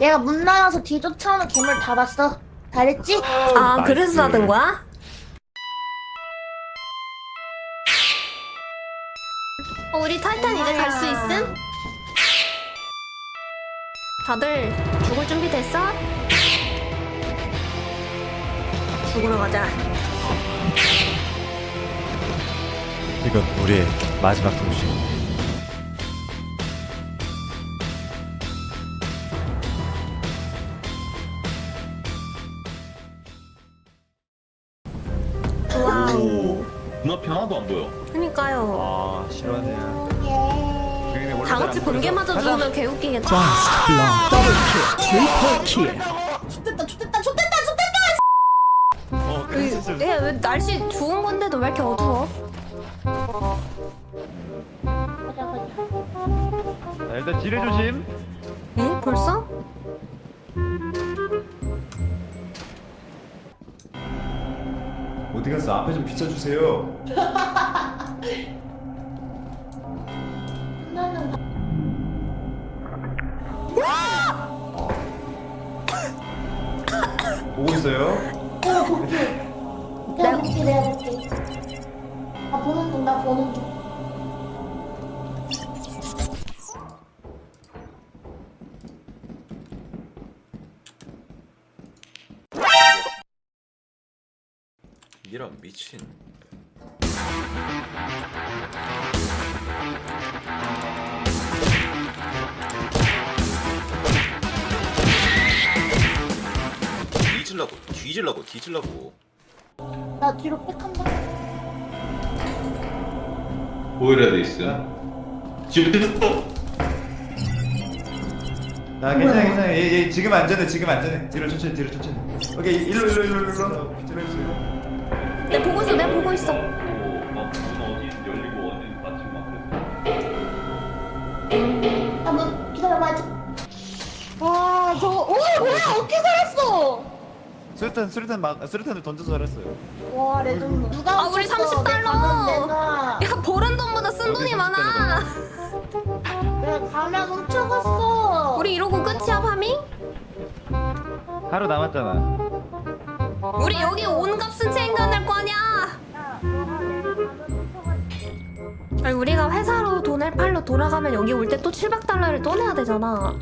얘가 문 나와서 뒤 쫓아오는 괴물 다 봤어. 잘했지? 아 나이스. 그래서 사든 거야? 어, 우리 타이탄 이제 갈 수 있음? 다들 죽을 준비 됐어? 죽으러 가자. 이건 우리의 마지막 동시. 보여. 그니까요. 아. 예. 다 같이 번개마저 죽으면 개웃기겠다. 좋됐다, 좋됐다, 좋됐다, 좋됐다! 어 그랬을 얘왜 날씨 좋은 건데도 왜 이렇게 어두워? 가자, 가자. 자, 일단 지뢰 조심. 에? 벌써? 어디 갔어? 앞에 좀 비춰주세요. 나는 보고 있어요? 내가 볼게. 내가 볼게, 내가 볼게. 나 보는 중, 나 보는 중. 미친 뒤질라고 뒤질라고 뒤질라고 나 뒤로 빽한다. 보이라 돼 있어. 지금 됐어. 나 괜찮아 괜찮아. 얘, 얘 지금 안전해 지금 안전해. 뒤로 천천히 뒤로 천천히. 오케이 일로 일로 일로 일로. 뒤로 해주세요. 내 보고 있어, 내 보고 있어. 아, 뭐, 기다려봐. 와, 저, 오, 뭐야, 어떻게 살았어? 수류탄 수류탄 막 수류탄을 던져서 살았어요. 와, 레전드. 누가 아, 우리 훔쳤어? 30 달러. 내 가면 내가, 야, 버는 돈보다 쓴 돈이 많아. 내가 가면 훔쳐갔어. 우리 이러고 끝이야, 파밍? 하루 남았잖아. 우리 여기 온 값은 챙겨낼 거 아니야. 아니, 우리가 회사로 돈을 팔러 돌아가면 여기 올 때 또 700달러를 또 내야 되잖아.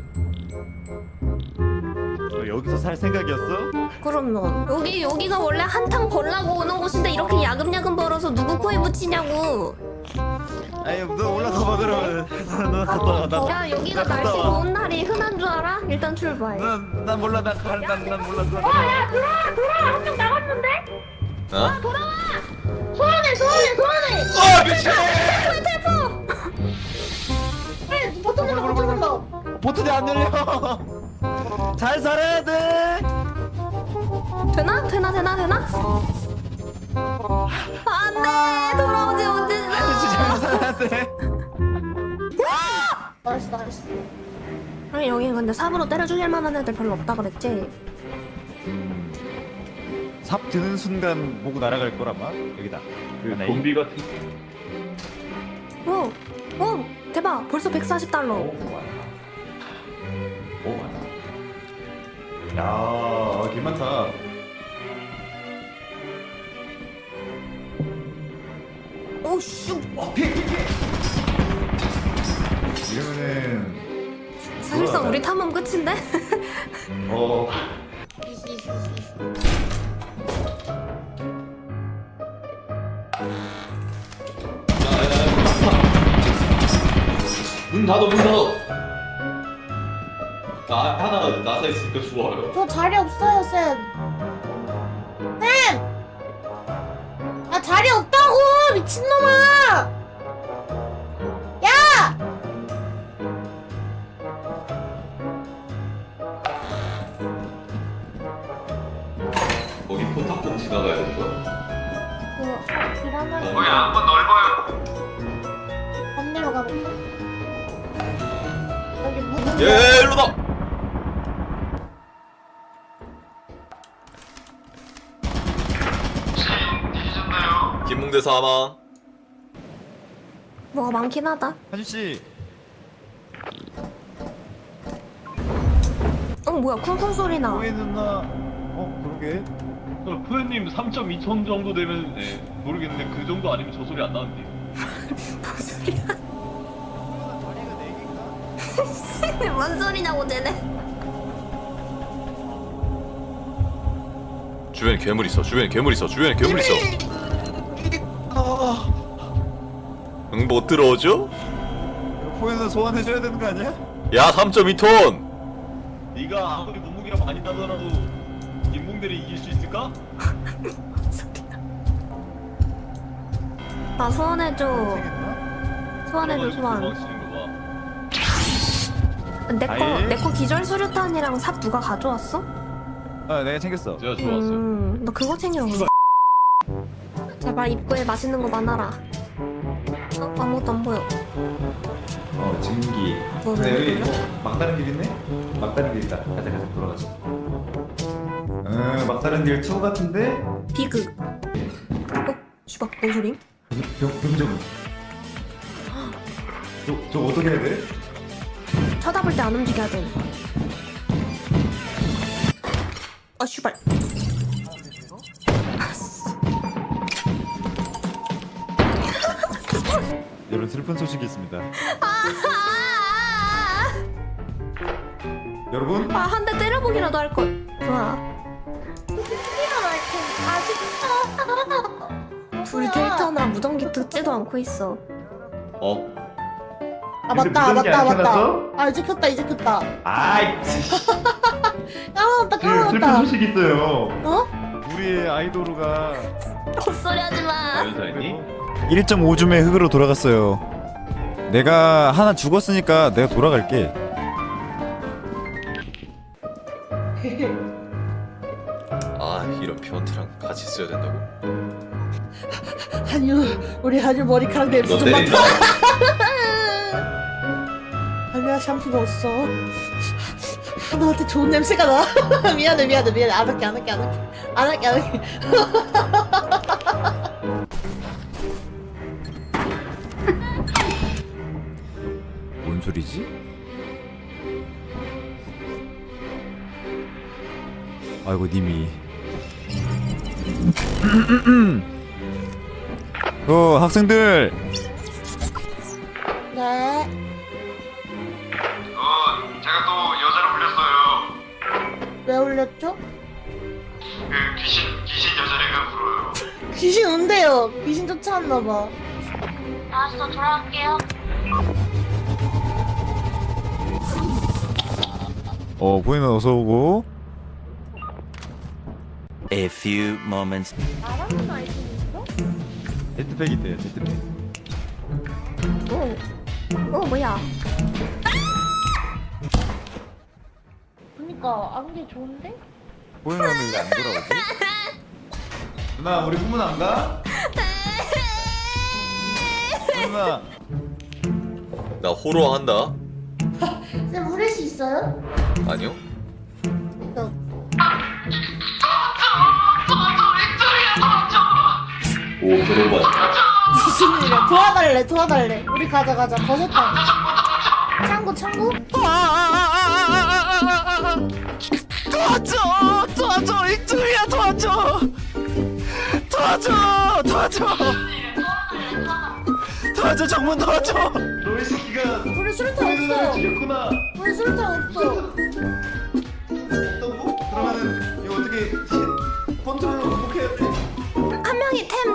너 여기서 살 생각이었어? 그러면 여기 여기가 원래 한탕 벌라고 오는 곳인데 이렇게 야금야금 벌어서 누구 코에 붙이냐고. 아니 너 올라가 봐 그러면. 너 갔다 와. 나, 야 여기가 나 갔다 날씨 와. 좋은 날이 흔한 줄 알아? 일단 출발. 난, 난 몰라 난, 갈- 난, 난 몰라 난, 어? 소환해, 소환해, 소환해! 아 미친 빨리, 버튼 눌러, 버튼 눌러. 보트대 안 열려 잘 살아야 돼 되나? 되나? 되나? 되나? 안돼 돌아오지 잘 못했어. 살아야 돼 나이스, 나이스. 아니 여기 근데 삽으로 때려 죽일 만한 애들 별로 없다 그랬지? 삽 드는 순간 보고 날아갈 거라마 여기다 그 하나, 좀비 같은. 오, 오 대박 벌써 140달러. 오 많아. 야, 개 많다. 오씨 이러면은 사실상 우리 탐험 끝인데? 어 문 닫아 문 닫아. 나 하나 나사 있으니까 좋아요. 저 자리 없어요, 쌤. 쌤! 지나가야 되는 거야. 그, 계란을. 거기 한번 넓어요. 반대로 가볼까? 여기 문. 예 일로다 김뭉대 사망 뭐가 많긴 하다. 한주씨 어 뭐야 쿵쿵 소리 나. 호이 누나 어 그러게 포현님 3.2톤 정도 되면 네, 모르겠는데 그 정도 아니면 저 소리 안 나는데. 뭔 소리냐고 쟤네. 주변에 괴물 있어. 주변에 괴물 있어. 주변에 괴물 있어. 응, 못 들어오죠? 호이 누나 소환해줘야 되는 거 아니야? 야, 3.2톤. 네가 아무리 몸무게가 많이 나더라도 인공들이 이길 수 있을까? 나 소원해줘. 되겠나? 소원해줘 소원. 도망치는 거 봐. 내거 아예? 내거 기절 수류탄이랑 삽 누가 가져왔어? 아 내가 챙겼어 제가 좋았어요. 음, 너 그거 챙겨. 제발 입구에 맛있는 거 많아라. 어, 아무것도 안 보여. 어 증기 뭐, 근데 왜 여기 그래? 어, 막다른 길 있네? 막다른 길 있다 가자 가자 돌아가자 음 막다른 길 투어 같은데? 비극. 어? 슈박 뭔 소림? 병, 병정 저, 저 어떻게 해야 돼? 쳐다볼 때 안 움직여야 돼. 아 슈발. 여러분 슬픈 소식이 있습니다 여러분 아한 대 때려보기라도 할 걸. 좋아. 둘이 데이트하느라 무전기 듣지도 않고 있어. 어? 아 근데 맞다 무전기 맞다 안 맞다 켜놨어? 아 이제 켰다 이제 켰다 아이 까먹었다 지금 슬픈 까먹었다 소식이 있어요 어? 우리의 아이도르가 헛소리 하지 마. 연사했니? 1.5줌의 흙으로 돌아갔어요 내가 하나 죽었으니까 내가 돌아갈게 아, 이런 변태랑 같이 있어야 된다고? 한유 우리 한유 머리카락 냄새 너 좀 맡아. 때린다. 한유야 샴푸 넣었어 너한테 좋은 냄새가 나. 미안해 미안해 미안해. 안 할게 안 할게 안 할게. 안 할게 안 할게. 뭔 소리지? 아이고 님이 어 학생들 네 어, 제가 또 여자를 불렸어요. 왜 올렸죠? 그 귀신, 귀신 여자애가 불어요. 귀신 온대요 귀신 쫓아왔나봐 알았어 돌아갈게요. 어 보이는 어서 오고 A few moments 아이템 있어? 제트팩 있대요 제트팩 오. 오 뭐야? 그니까 안개 좋은데? 보이는 하면 왜안 돌아오지? 누나 우리 후문 안 가? 누나 나 호러 한다. 쌤 후레쉬 있어요? 아니요? 오, 들어봐. 무슨 일이야? 도와달래 도와달래. 우리 가자 가자. 거set당 창고 창고? 도와줘 도와줘. 익투리야 도와줘. 도와줘 도와줘. 도와줘 정문 도와줘. 너이 새끼가 우리 수류탄 없어. 죽였구나. 우리 수류탄 없어. 없다고? 그러면은 이거 어떻게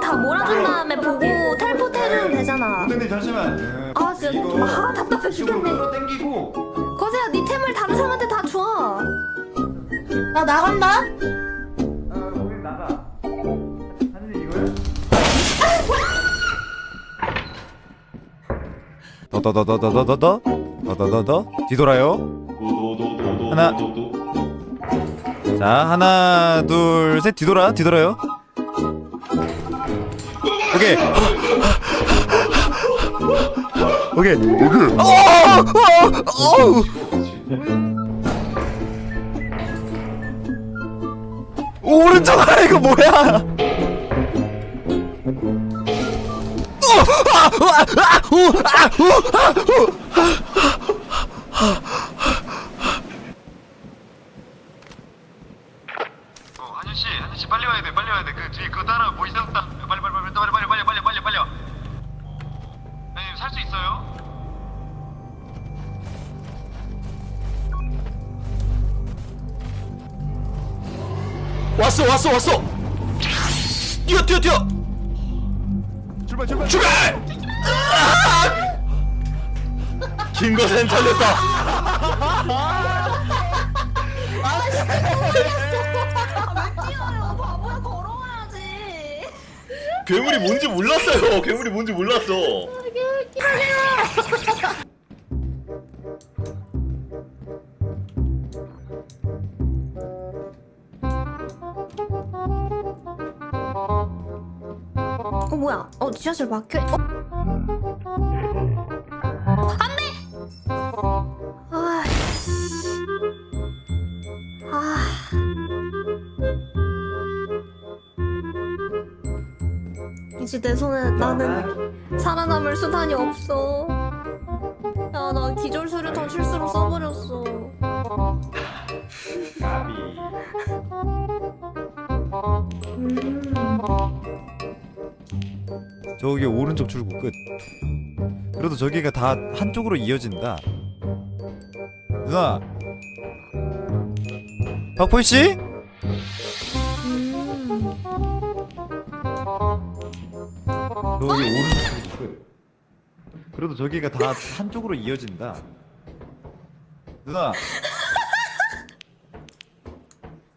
다 몰아준 다음에 보고 텔포트 해주면 되잖아. 선생님 잠시만 아 진짜 아 답답해 죽겠네. 로 땡기고 거세야 네 템을 다른 사람한테 다 줘. 나 나간다 아 우리 나가 하늘이 이거야? 더더더더더더더 더더더더 뒤돌아요 하나. 자 하나 둘 셋 뒤돌아 뒤돌아요 오케이. 오케이. 오케이 오른쪽 아래 이거 뭐야? 현진 김거센 살렸다. 뛰어요 바보야 걸어와야지 괴물이 뭔지 몰랐어요. 괴물이 뭔지 몰랐어. 어 뭐야 어 지하철 막혀 어? 이제 내 손에 나는 살아남을 수단이 없어. 야, 나 기절 수류탄 실수로 써버렸어. 까비. 저기 오른쪽 출구 끝 그래도 저기가 다 한쪽으로 이어진다 누나 박포이씨? 저기 오른쪽 출구 끝 그래도 저기가 다 한쪽으로 이어진다 누나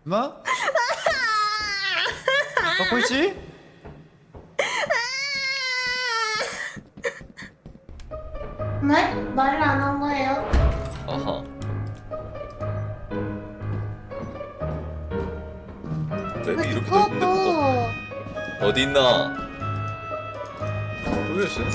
누나? 박포이씨? 네? 말을 안 한 거예요? 왜왜 이렇게 또? 뭐가 어디 있나? 모르겠어요.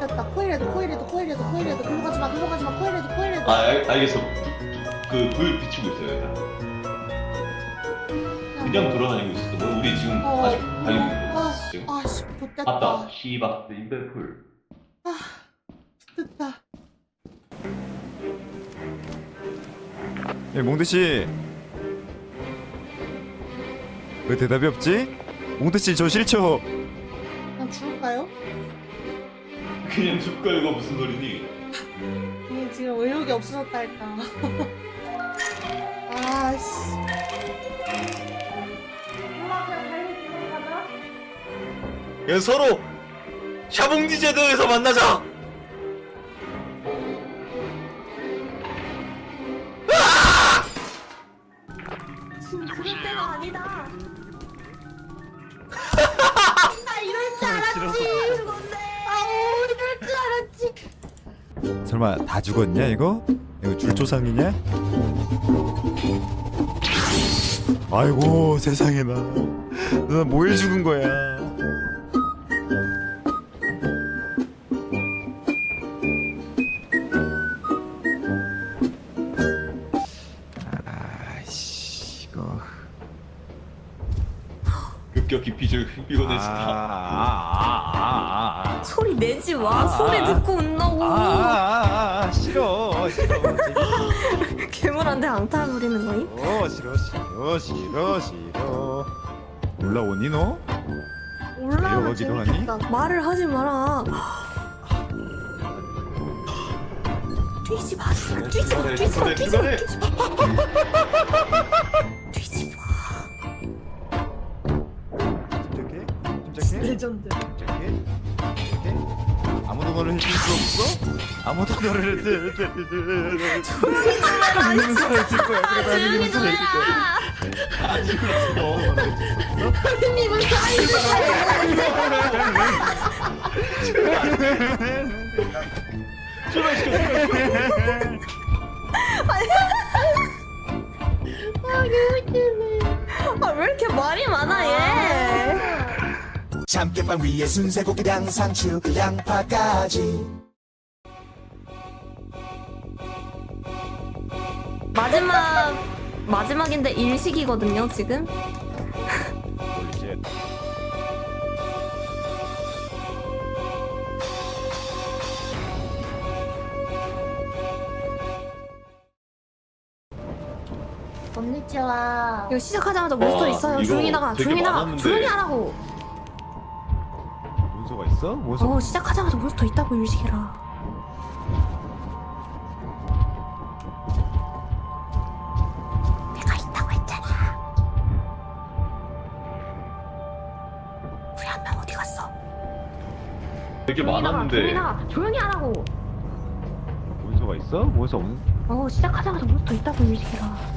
됐다 글로 가지마 글로 가지마 코일에도 코일에도 아 알, 알겠어. 그불 비추고 있어요 일단. 그냥 돌아다니고 있었어. 뭐 우리 지금 어. 아직 달리고 있는 거 아, 지금. 아 씨 못됐다 맞다. 씨발 인베풀. 됐다 예, 몽드 씨 왜 대답이 없지? 몽드 씨 저 싫죠? 그냥 죽을까요? 그냥 죽가 이거 무슨 소리니? 이게 지금 의욕이 없어졌다 할까 아씨 야 서로 샤봉지 제도에서 만나자. 지금 그럴 때가 아니다. 아 이럴 줄 알았지 아우 이럴 줄 알았지 설마 다 죽었냐 이거? 이거 줄조상이냐? 아이고 세상에나 누나 뭐해 죽은 거야 급격히 비절 아, 피곤해진다. 아아아아아 소리 내지 마. 소리 듣고 웃나고. 아, 싫어 싫어 괴물한테 앙탈 부리는 거임? 어 싫어 싫어 싫어 싫어 올라오니 너? 올라오면 내려가기도 하니? 재밌겠다 말을 하지 마라. 뛰지 마. 뛰지 마. 뛰지 마. 뛰지 마. 그만해. 뛰지 마. 아무도 노래를 들들들 조용히 나 아니면 소리 질 거야. 그러다 조용히 아니면 소리 질 거야. 놀아. 아직은 없어. 선생님은 사이즈가 아왜 이렇게 말이 많아 얘. 참깨빵 위에 순세고기랑 상추 양파까지 마지막 마지막인데 일식이거든요 지금. 이제 건니치와 이거 시작하자마자 몬스터 와, 있어요. 이거 조용히 나가. 되게 조용히 나가. 많았는데. 조용히 하라고. 문서가 있어? 문서 어 시작하자마자 몬스터 있다고 일식이라. 되게 조용히 나가. 조용히 많았는데 나가. 조용히 하라고. 문서가 있어? 문서 없는 어 시작하자마자 몬스터 있다고 일식이라. 어떻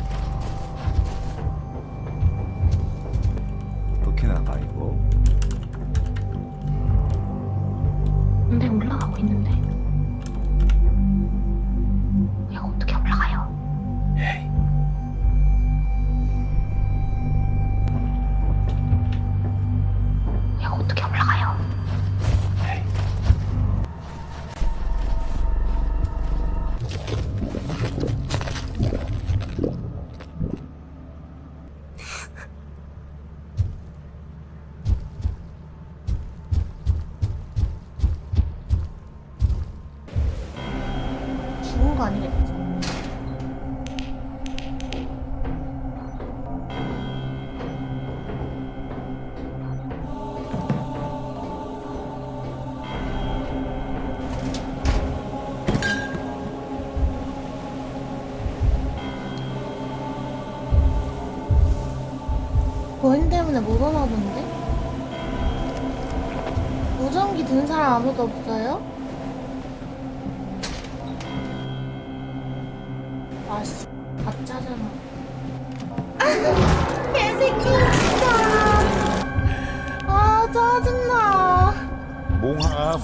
거인 때문에 못 오나 본데? 무전기 든 사람 아무도 없어요? 아씨 가짜잖아 아, 개새끼 진짜 아 짜증나 몽함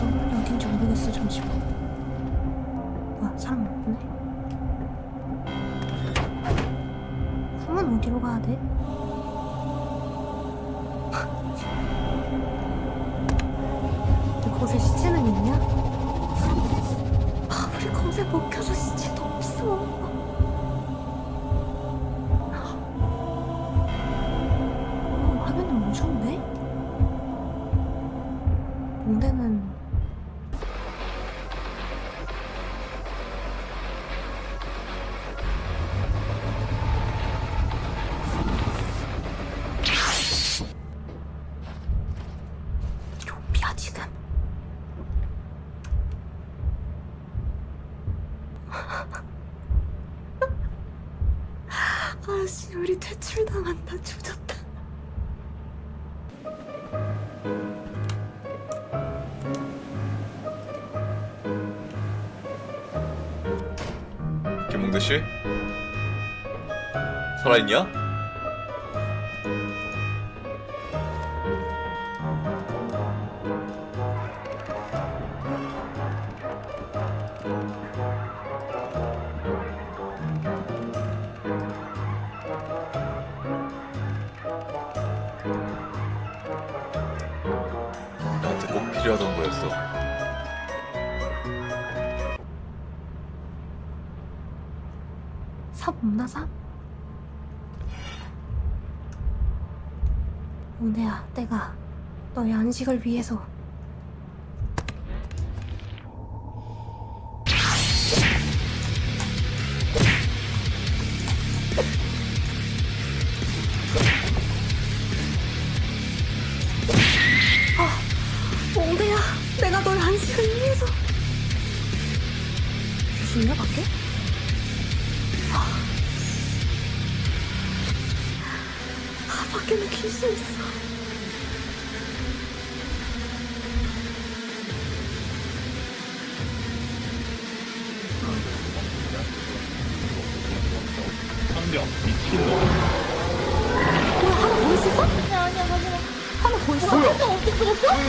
화면이 어딘지 모르겠어 잠시만 뭐야 사람 없네 그러면 어디로 가야 돼? 지금 아씨 우리 퇴출당한다 조졌다 김몽대 씨? 살아있냐? 삽 없나 삽? 오네야 내가 너의 안식을 위해서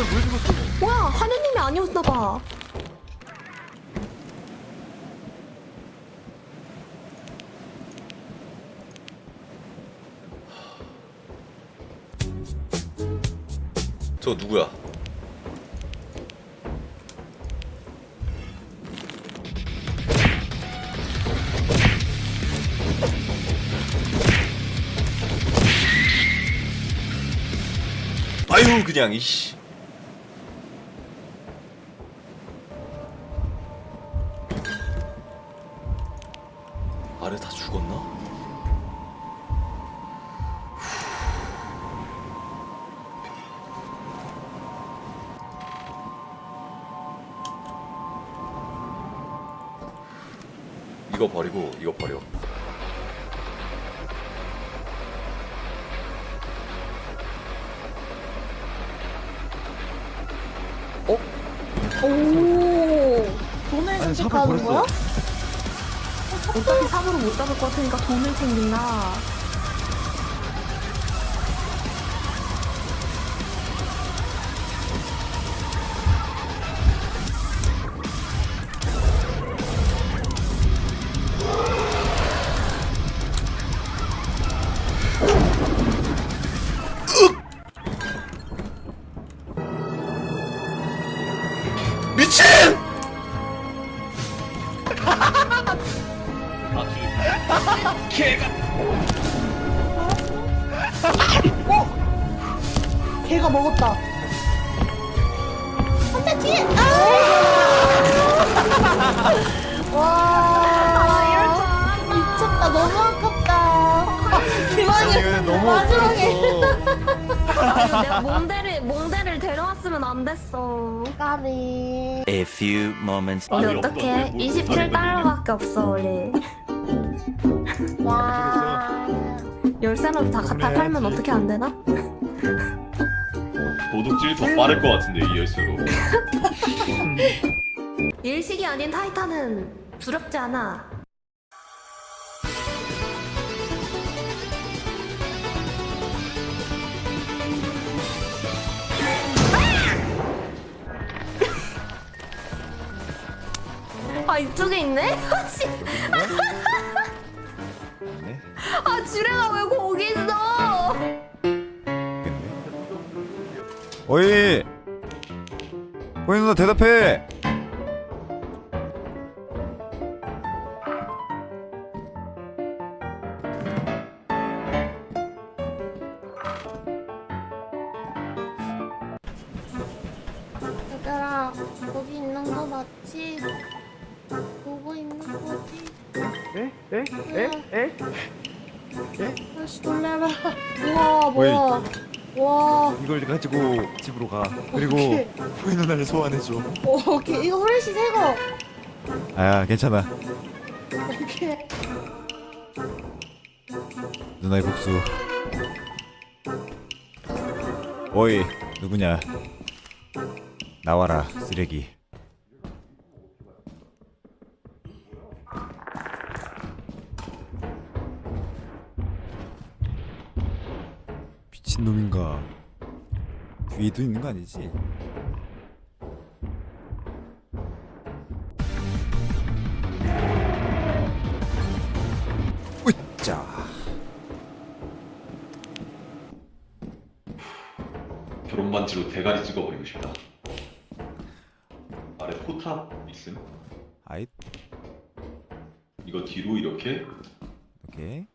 죽었어? 뭐야 하느님이 아니었나 봐. 저 누구야? 아유 그냥 이씨 오 돈을 아니, 선택하는 삽을 거야? 버렸어. 어차피 삽으로 못 잡을 것 같으니까 돈을 챙긴다. 아니, 내가 몽대를 몽대를 데려왔으면 안 됐어. 까비 A few moments 우리 아니, 어떡해? 없어. 27 달러밖에 없어 우리. 와 열쇠라도 다 갖다 팔면 어떻게 안 되나? 도둑질이 더 빠를 것 같은데 이 열쇠로. 일식이 아닌 타이탄은 두렵지 않아. 아 이쪽에 있네? 씨. 네? 아 주례가 왜 거기 있어? 어이 어이 누나 대답해 나를 소환해줘. 오, 오케이. 이거 후레쉬 새거. 아 괜찮아. 오케이. 누나의 복수. 어이 누구냐? 나와라 쓰레기. 미친놈인가? 뒤에도 있는 거 아니지? 반지로 대가리 찍어버리고 싶다. 아래 포탑 있음? 아이. 이거 뒤로 이렇게? 오케이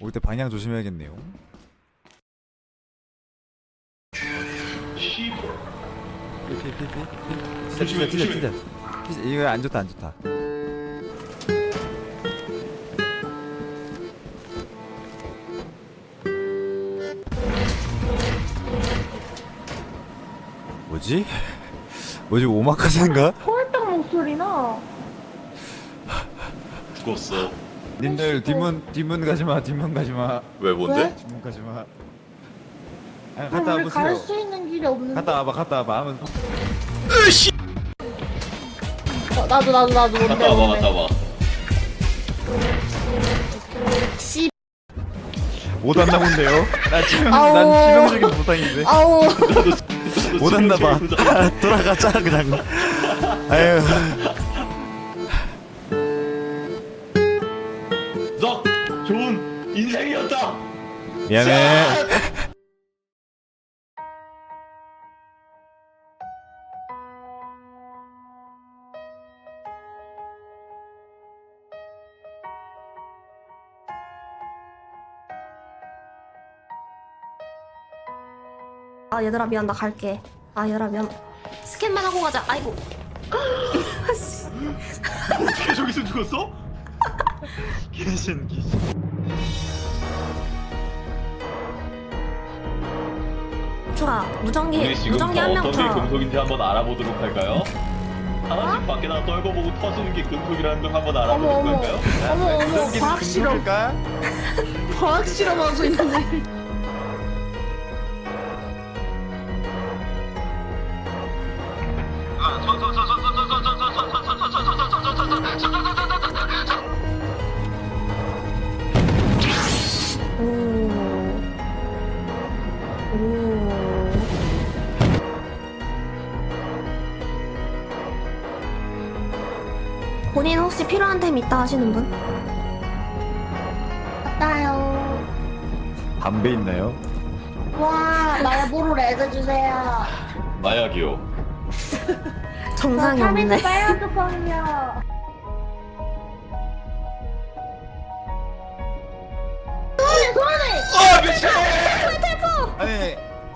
올 때 방향 조심해야겠네요. 시 피피피피. 진짜 진짜 조심해. 진짜 진짜. 이거 안 좋다 안 좋다 뭐지? 뭐지 오마카세인가? 소했던 목소리나 죽었어. 님들 뒷문 뒷문 가지마 뒷문 가지마 왜 뭔데? 뒷문 가지마 아, 갔다 우리 갈 와보세요 수 있는 길이 없는데. 갔다 와봐 갔다 와봐 하면 어, 나도 나도 나도 뭔데 갔다 와봐 뭔데. 갔다 와봐 씨. 못 본데요? 나 지금 아우. 난 치명적인 보상인데 아우. 못 왔나 봐. 돌아가자 그냥. 아유. 썩 좋은 인생이었다 미안해. 아 얘들아 미안 나 갈게 아 얘들아 미안 스캔만 하고 가자 아이고 어떻게 저기서 죽었어? 귀신 귀신 좋아 무전기 무전기 한 명 어떤 게 줘. 금속인지 한번 알아보도록 할까요? 하나씩 밖에다 떨궈보고 터지는 게 금속이라는 걸 한번 어머 알아보도록 어머. 할까요? 어머 어머. 과학 실험. 금속일까? 과학 실험 하고 있는데. 오. 본인 혹시 필요한 템 있다 하시는 분? 맞다요. 담배 있나요? 와, 말보로 레드 주세요. 마약이요 정상이 저 없네. 빨간 뚜껑이요.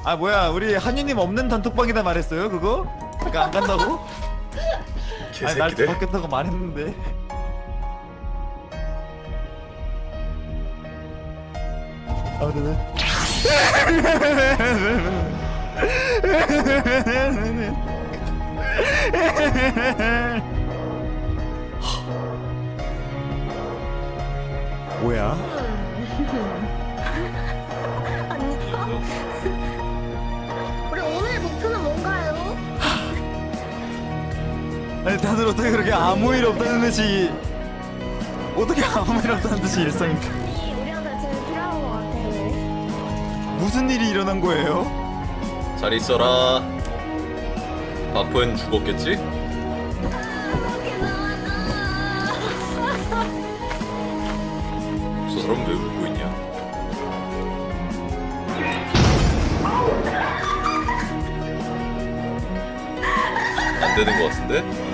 아 뭐야 우리 한유님 없는 단톡방이다 말했어요 그거? 그니까 안 간다고? 아니 날 개새끼들 바뀌었다고 말했는데 아무튼 뭐야? 아니 다들 어떻게 그렇게 아무 일 없다는 듯이 어떻게 아무 일 없다는 듯이 일상 우리한테 제일 필요한 것 같아요. 무슨 일이 일어난 거예요? 잘 있어라 바쁜 죽었겠지? 저 사람 왜 울고 있냐? 안 되는 것 같은데?